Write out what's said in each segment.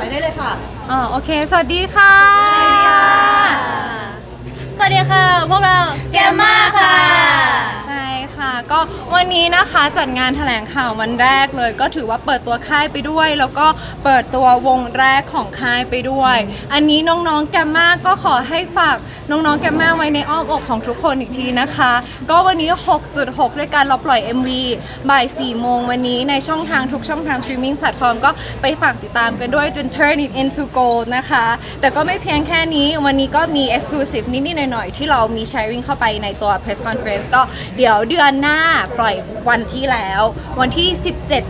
ไปได้เลยค่ะอ๋อโอเค สวัสดีค่ะ สวัสดีค่ะ พวกเราแกมมาค่ะ ใช่ค่ะ ก็วันนี้นะคะจัดงานแถลงข่าววันแรกเลย ก็ถือว่าเปิดตัวค่ายไปด้วย แล้วก็เปิดตัววงแรกของค่ายไปด้วย อันนี้น้องๆแกมมาก็ขอให้ฝาก น้องๆแกมมาไว้ในอ้อมอกของทุกคนอีกทีนะคะ ก็วันนี้ 6.6 ด้วยการเราปล่อย MV บ่าย 4 โมงวันนี้ในช่องทางทุกช่องทาง streaming platform ก็ไปฝากติดตามกันด้วยจน turn it into gold นะคะ แต่ก็ไม่เพียงแค่นี้วันนี้ก็มี exclusive นิดๆหน่อยๆ ที่เรามี sharing เข้าไปในตัว press conference ก็เดี๋ยวเดือนหน้าปล่อยวันที่แล้ว วันที่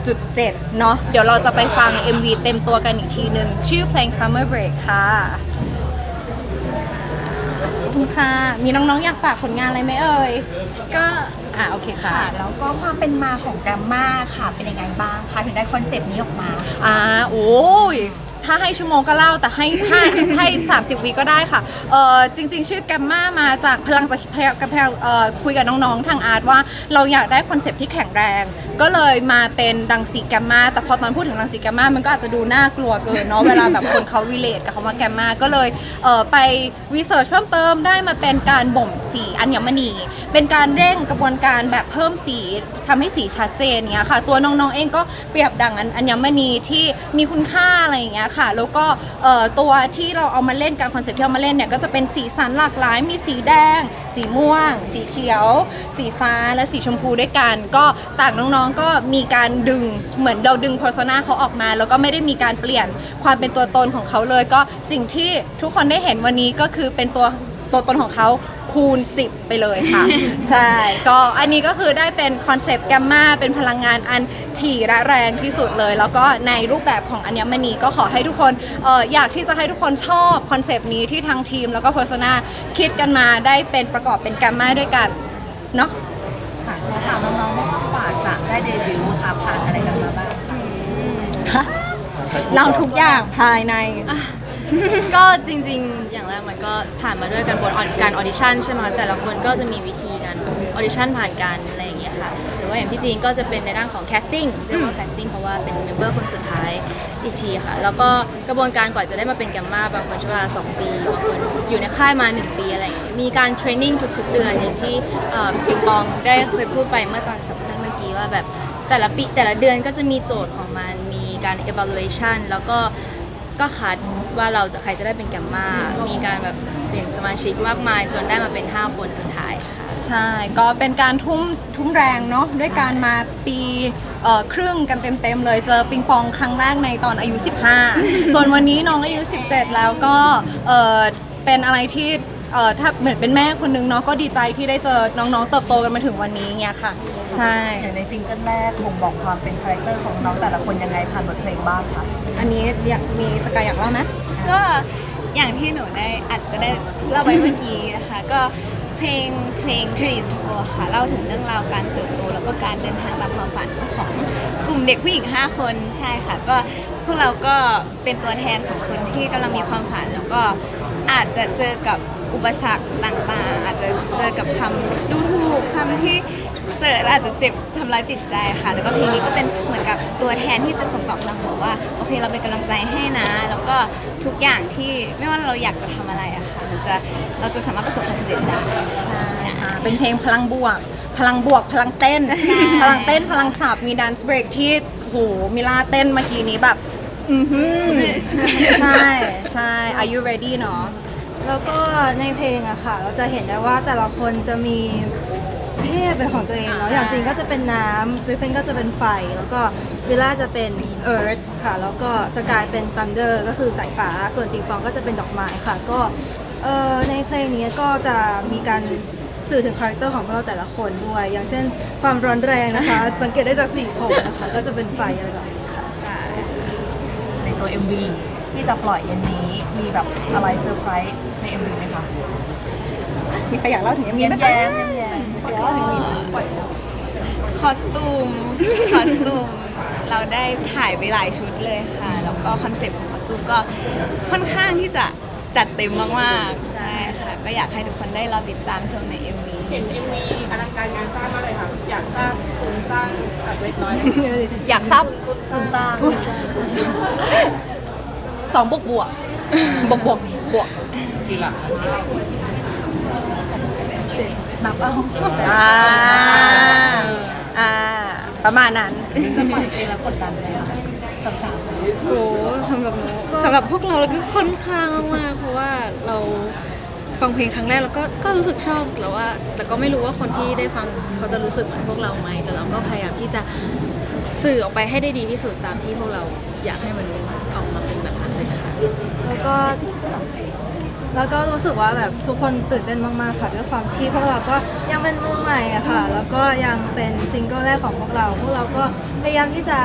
17.7 เนาะเดี๋ยวเราจะไปฟัง MV เต็มตัวกันอีกทีหนึ่งชื่อเพลง summer break ค่ะ คุณค่ะ มีน้องๆ อยากฝากผลงานอะไรไหมเอ่ย ก็ อะโอเคค่ะ ค่ะแล้วก็ความเป็นมาของแกมมาค่ะเป็นยังไงบ้างคะถึงได้คอนเซปต์นี้ออกมา อ่าโอ้ย ถ้าให้ชั่วโมงก็เล่าแต่ให้ถ้าให้30วิก็ได้ค่ะเออจริง ๆ ชื่อแกมมามาจากพลังจากกับพงเอ่อคุยกับน้องๆทางอาร์ตว่า เราอยากได้คอนเซปต์ที่แข็งแรง ก็เลยมาเป็นรังสีแกมมาแต่พอตอนพูดถึงรังสีแกมมามันก็อาจจะดูน่ากลัวเกินเนาะเวลาแบบคนเขา relate กับคำว่าแกมมาก็เลยเอ่อไป research เพิ่มเติมได้มาเป็นการบ่มสีอัญมณีเป็นการเร่งกระบวนการแบบเพิ่มสีทำให้สีชัดเจนเนี้ยค่ะ ตัวน้องๆเองก็เปรียบดังอันอัญมณีที่มีคุณค่าอะไรอย่างเงี้ยค่ะ แล้วก็ตัวที่เราเอามาเล่นการคอนเซ็ปต์ที่เอามาเล่นเนี่ยก็จะเป็นสีสันหลากหลาย มีสีแดง สีม่วง สีเขียว สีฟ้าและสีชมพูด้วยกัน ก็ต่างน้องๆก็มีการดึงเหมือนเราดึง persona เขาออกมา แล้วก็ไม่ได้มีการเปลี่ยนความเป็นตัวตนของเขาเลย ก็สิ่งที่ทุกคนได้เห็นวันนี้ก็คือเป็นตัว ตัวตนของเขาคูณ 10 ไปเลยค่ะ ใช่ ก็อันนี้ก็คือได้เป็นคอนเซปต์แกมมาเป็นพลังงานอันถี่และแรงที่สุดเลย แล้วก็ในรูปแบบของอัญมณีก็ขอให้ทุกคนเอออยากที่จะให้ทุกคนชอบคอนเซปต์นี้ที่ทางทีม แล้วก็ Persona คิดกันมาได้เป็นประกอบเป็นแกมมาด้วยกันเนาะค่ะขอถามน้องๆว่ากว่าจะได้เดบิวต์ค่ะผ่านอะไรกันมาบ้างคะ เราทุกอย่างภายใน ก็จริงๆ อย่างแรกมันก็ผ่านมาด้วยกันบนการออดิชั่นใช่ไหมคะแต่ละคนก็จะมีวิธีการออดิชั่นผ่านกันอะไรอย่างเงี้ยค่ะหรือว่าอย่างพี่จีนก็จะเป็นในด้านของแคสติ้งเรียกว่าแคสติ้งเพราะว่าเป็นเมมเบอร์คนสุดท้ายอีกทีค่ะ แล้วก็กระบวนการกว่าจะได้มาเป็นแกมมาบางคนใช้เวลา2ปีบางคนอยู่ในค่ายมา 1 ปีอะไรอย่างเงี้ยมีการเทรนนิ่งทุกๆ เดือนอย่างที่เอ่อปิงปองได้เคยพูดไปเมื่อตอนสัมภาษณ์เมื่อกี้ว่าแบบแต่ละปีแต่ละเดือนก็จะมีโจทย์ของมันมีการ evaluation แล้วก็ ก็คัดว่าเราจะใครจะได้เป็นแกมมามีการแบบเปลี่ยนสมาชิกมากมาย จนได้มาเป็น 5 คนสุดท้ายค่ะ ใช่ ก็เป็นการทุ่มทุ่มแรงเนาะด้วยการมาปีเอ่อครึ่งกันเต็มๆเลยเจอปิงปองครั้งแรกในตอนอายุ 15 จนวันนี้น้องอายุ 17 แล้วก็เอ่อเป็นอะไรที่เอ่อถ้าเหมือนเป็นแม่คนนึงเนาะก็ดีใจที่ได้เจอน้องๆเติบโตกันมาถึงวันนี้เงี้ยค่ะ ใช่ อย่างในซิงเกิลแรกบ่งบอกความเป็นคาแรคเตอร์ของน้องแต่ละคนยังไงผ่านบทเพลงบ้างคะอันนี้อยากมีสกายอยากเล่าไหมก็อย่างที่หนูได้อาจจะได้เล่าไว้เมื่อกี้นะคะ ก็เพลงเพลงทรีทูค่ะเล่าถึงเรื่องราวการเติบโตแล้วก็การเดินทางตามความฝันของกลุ่มเด็กผู้หญิง 5 คนใช่ค่ะ ก็พวกเราก็เป็นตัวแทนของคนที่กำลังมีความฝันแล้วก็อาจจะเจอกับอุปสรรคต่างๆ อาจจะเจอกับคำดูถูกคำที่ เจอแล้วอาจจะเจ็บทำร้ายจิตใจค่ะ แล้วก็เพลงนี้ก็เป็นเหมือนกับตัวแทนที่จะส่งต่อพลังบวกว่าโอเคเราเป็นกำลังใจให้นะ แล้วก็ทุกอย่างที่ไม่ว่าเราอยากจะทำอะไรอะค่ะมันจะเราจะสามารถประสบความสำเร็จได้ใช่อ่าเป็นเพลงพลังบวก พลังบวก พลังเต้น พลังเต้น พลังขับมีดันส์เบรกที่โหมิลาเต้นเมื่อกี้นี้แบบอือหือใช่ใช่ Are you ready เนาะแล้วก็ในเพลงอะค่ะ เราจะเห็นได้ว่าแต่ละคนจะมี เทพเป็นของตัวเองเนาะอย่างจริงก็จะเป็นน้ำกริฟฟินก็จะเป็นไฟ แล้วก็วิลล่าจะเป็นเอิร์ธค่ะ แล้วก็สกายเป็นตันเดอร์ก็คือสายฟ้า ส่วนปิงปองก็จะเป็นดอกไม้ค่ะ ก็เอ่อในเพลงนี้ก็จะมีการสื่อถึงคาแรคเตอร์ของพวกเราแต่ละคนด้วย อย่างเช่น ความร้อนแรงนะคะ สังเกตได้จากสีผมนะคะ ก็จะเป็นไฟอะไรแบบนี้ค่ะในตัว MV ที่จะปล่อยเย็นนี้มีแบบอะไรเซอร์ไพรส์ใน MV ไหมคะ มีใครอยากเล่าถึงยังมีแย้ไหมมแย้มแย้มอยา กเล่าถึงมีไหมคอสตูมคอสตูม เราได้ถ่ายไปหลายชุดเลยค่ะ แล้วก็คอนเซ็ปต์ของคอสตูมก็ค่อนข้างที่จะจัดเต็มมากๆใช่ค่ะก็อยากให้ทุกคนได้รอติดตามชมใน MV เห็นเอ็มวีอลังการงานสร้างมากเลยค่ะ อยากทราบคุณสร้างแบบเล็กน้อยอยากทราบคุณสร้างสองบวกบวกบวกบวกบวกกี่หลัก นับเอาอ่าอ่า ประมาณนั้น จะปล่อยเพลงแล้วกดดันไหมคะสาวโอ้สำหรับหนูสำหรับพวกเราก็ค่อนข้างมากๆเพราะว่าเราฟังเพลงครั้งแรกแล้วก็ก็รู้สึกชอบแต่ว่า แต่ก็ไม่รู้ว่าคนที่ได้ฟังเขาจะรู้สึกเหมือนพวกเราไหมแต่เราก็พยายามที่จะสื่อออกไปให้ได้ดีที่สุดตามที่พวกเราอยากให้มันออกมาเป็นแบบนั้นเลยค่ะ แล้วก็ แล้วก็รู้สึกว่าแบบทุกคนตื่นเต้นมากๆค่ะด้วยความที่พวกเราก็ยังเป็นมือใหม่อะค่ะ แล้วก็ยังเป็นซิงเกิลแรกของพวกเรา พวกเราก็พยายามที่จะ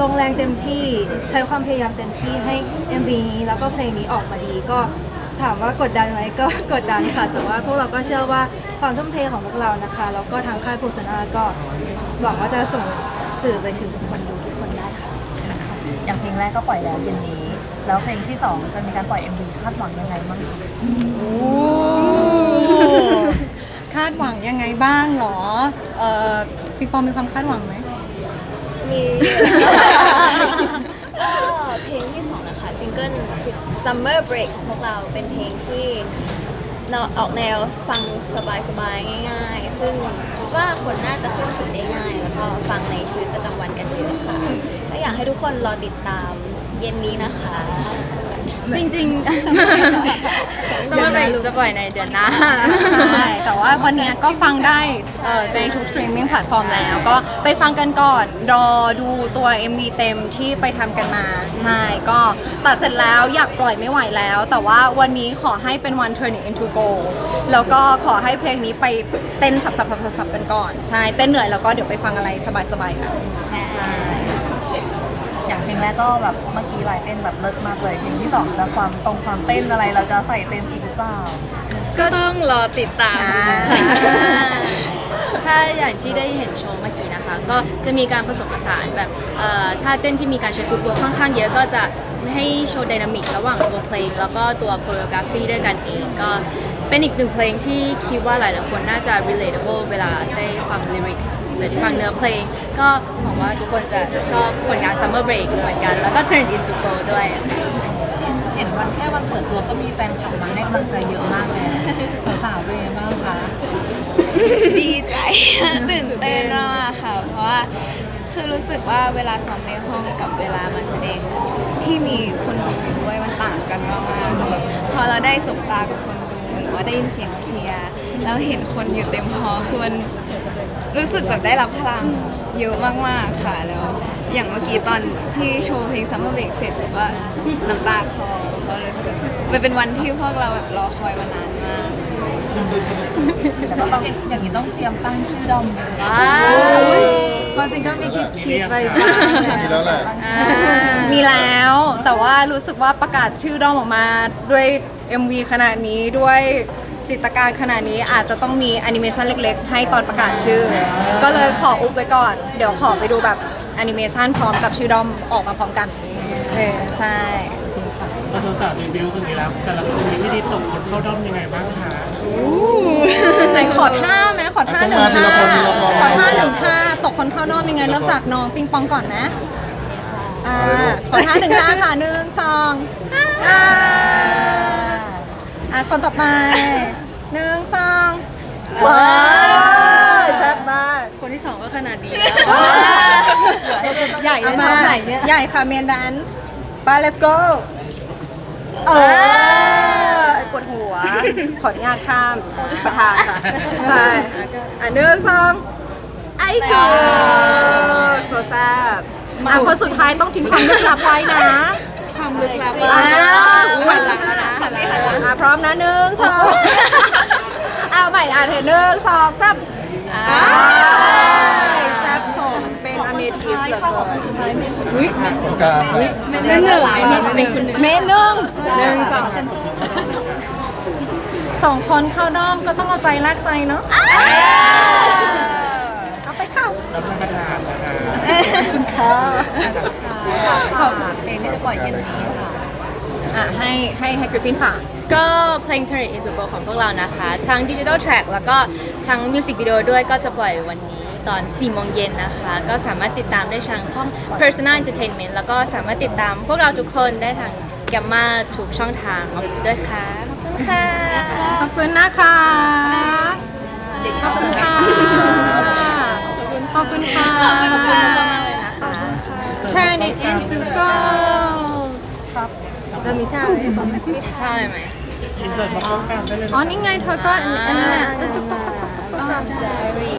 ลงแรงเต็มที่ใช้ความพยายามเต็มที่ให้ MV นี้แล้วก็เพลงนี้ออกมาดีก็ถามว่ากดดันไหมก็กดดันค่ะ แต่ว่าพวกเราก็เชื่อว่าความทุ่มเทของพวกเรานะคะแล้วก็ทางค่ายโพสนาก็หวังว่าจะส่งสื่อไปถึงคนดูทุกคนได้ค่ะ อย่างเพลงแรกก็ปล่อยแล้วเย็นนี้ แล้วเพลงที่สองจะมีการปล่อย MV คาดหวังยังไงบ้างคะคาดหวังยังไงบ้างหรอเอ่อปิงปองมีความคาดหวังไหม มีก็เพลงที่สองนะคะซิงเกิล Summer Break ของพวกเราเป็นเพลงที่เนาะออกแนวฟังสบายๆ ง่ายๆ ซึ่งคิดว่าคนน่าจะเข้าถึงได้ง่าย แล้วก็ฟังในชีวิตประจำวันกันเยอะค่ะก็อยากให้ทุกคนรอติดตาม เย็นนี้นะคะจริงๆ Summer Break จะปล่อยในเดือนหน้า ใช่แต่ว่าวันเนี้ยก็ฟังได้เอ่อในทุกสตรีมมิ่งแพลตฟอร์มแล้ว ก็ไปฟังกันก่อน รอดูตัว MV เต็มที่ไปทำกันมา ใช่ ก็ตัดเสร็จแล้วอยากปล่อยไม่ไหวแล้ว แต่ว่าวันนี้ขอให้เป็น one turn it into gold แล้วก็ขอให้เพลงนี้ไปเต้นสับๆๆๆกันก่อน ใช่ เต้นเหนื่อยแล้วก็เดี๋ยวไปฟังอะไรสบายๆกันใช่อย่างเพลง แรกก็แบบเมื่อกี้ลายเต้นแบบเลิศมากเลยเพลงที่สองจะความตรงความเต้นอะไรเราจะใส่เต็มอีกหรือเปล่า ก็ต้องรอติดตามถ้าอย่างที่ได้เห็นโชว์เมื่อกี้นะคะ ก็จะมีการผสมผสานแบบเอ่อท่าเต้นที่มีการใช้ฟุตเวิร์กค่อนข้างเยอะก็จะให้โชว์ไดนามิกระหว่างตัวเพลง แล้วก็ตัวโคโรกราฟีด้วยกันเองก็ เป็นอีกหนึ่งเพลงที่คิดว่าหลายๆคนน่าจะ relatable เวลาได้ฟัง lyrics หรือฟังเนื้อเพลง ก็หวังว่าทุกคนจะชอบผลงาน Summer Break เหมือนกัน แล้วก็ Turn into Gold ด้วย เห็นวันแค่วันเปิดตัวก็มีแฟนคลับมาให้กำลังใจเยอะมากเลยสาวๆเป็นยังไงบ้างคะดีใจ ตื่นเต้นมากค่ะ เพราะว่าคือรู้สึกว่าเวลาซ้อมในห้องกับเวลามาแสดงที่มีคนดูอยู่ด้วยมันต่างกันมากๆแบบพอเราได้สบตากับคนดูหรือ ว่าได้ยินเสียงเชียร์แล้วเห็นคนอยู่เต็มฮอลล์คือมันรู้สึกแบบได้รับพลังเยอะมากๆค่ะแล้ว อย่างเมื่อกี้ตอนที่โชว์เพลง Summer Break เสร็จแบบว่าน้ำตาคลอเพราะรู้สึกมันเป็นวันที่พวกเราแบบรอคอยมานานมากแต่ก็ต้องอย่างนี้ต้องเตรียมตั้งชื่อดอมเลยความจริงก็มีคิดคิดๆไปบ้างแล้วมีแล้ว แต่ว่ารู้สึกว่าประกาศชื่อด้อมออกมาด้วย MV ขนาดนี้ด้วยจิตรการขนาดนี้อาจจะต้องมีแอนิเมชันเล็กๆ ให้ตอนประกาศชื่อ ก็เลยขออุบไว้ก่อน เดี๋ยวขอไปดูแบบแอนิเมชันพร้อมกับชื่อด้อมออกมาพร้อมกันเออใช่พอสาวๆรีวิวตรงนี้แล้วแต่ละคนมีวิธีตกคนเข้าด้อมยังไงบ้างคะไหนขอท่าไหมขอท่าหนึ่งเอาท่าทีละคนทีละคนขอท่าหนึ่งท่าตกคนเข้านอกยังไงเริ่มจากน้องปิงปองก่อนนะอ่าขอท่าหนึ่งท่าค่ะหนึ่งสองอ่าอะ คนต่อไปหนึ่งสองว้าวแซ่บมากคนที่สองก็ขนาดนี้ใหญ่เลยท่าไหนเนี่ย ใหญ่ค่ะเมียนแดนซ์ไป let's go เออไอ้ปวดหัว ขออนุญาตข้ามประธานค่ะใช่อะหนึ่งสองไอ้กูโซแซ่บอะคนสุดท้ายต้องทิ้งความลึกลับไว้นะ ความลึกลับอะหันหลังแล้วนะ หันหลังแล้วนะอะพร้อมนะหนึ่งสองเอาใหม่อะเถอะหนึ่งสองสามแซ่บสมเป็นอเมทิสเหลือเกินอุ้ยตรงกลางเมนหนึ่งเมนหนึ่งหนึ่งสองสองคนเข้าด้อมก็ต้องเอาใจแลกใจเนาะเอาไปค่ะรับประทานนะคะค่ะขอบเพลงที่จะปล่อยเย็นนี้ค่ะ อะให้ให้ให้กริฟฟินค่ะก็เพลง Turn It Into Gold ของพวกเรานะคะ ทั้งดิจิทัลแทร็กแล้วก็ทั้งมิวสิกวิดีโอด้วยก็จะปล่อยวันนี้ตอน 4 โมงเย็นนะคะ ก็สามารถติดตามได้ทางห้อง Personal Entertainment แล้วก็สามารถติดตามพวกเราทุกคนได้ทางแกมมาทุกช่องทางด้วยค่ะ ขอบคุณค่ะ ขอบคุณนะคะ ขอบคุณค่ะ ขอบคุณค่ะ ขอบคุณมากๆเลยนะคะ Turn it into gold เรามีท่าอะไรให้ฟังไหมใช่ไหมอินเสิร์ตมาป้องกันได้เลยอ๋อนี่ไงเธอก็อันอันนี้แหละอ่า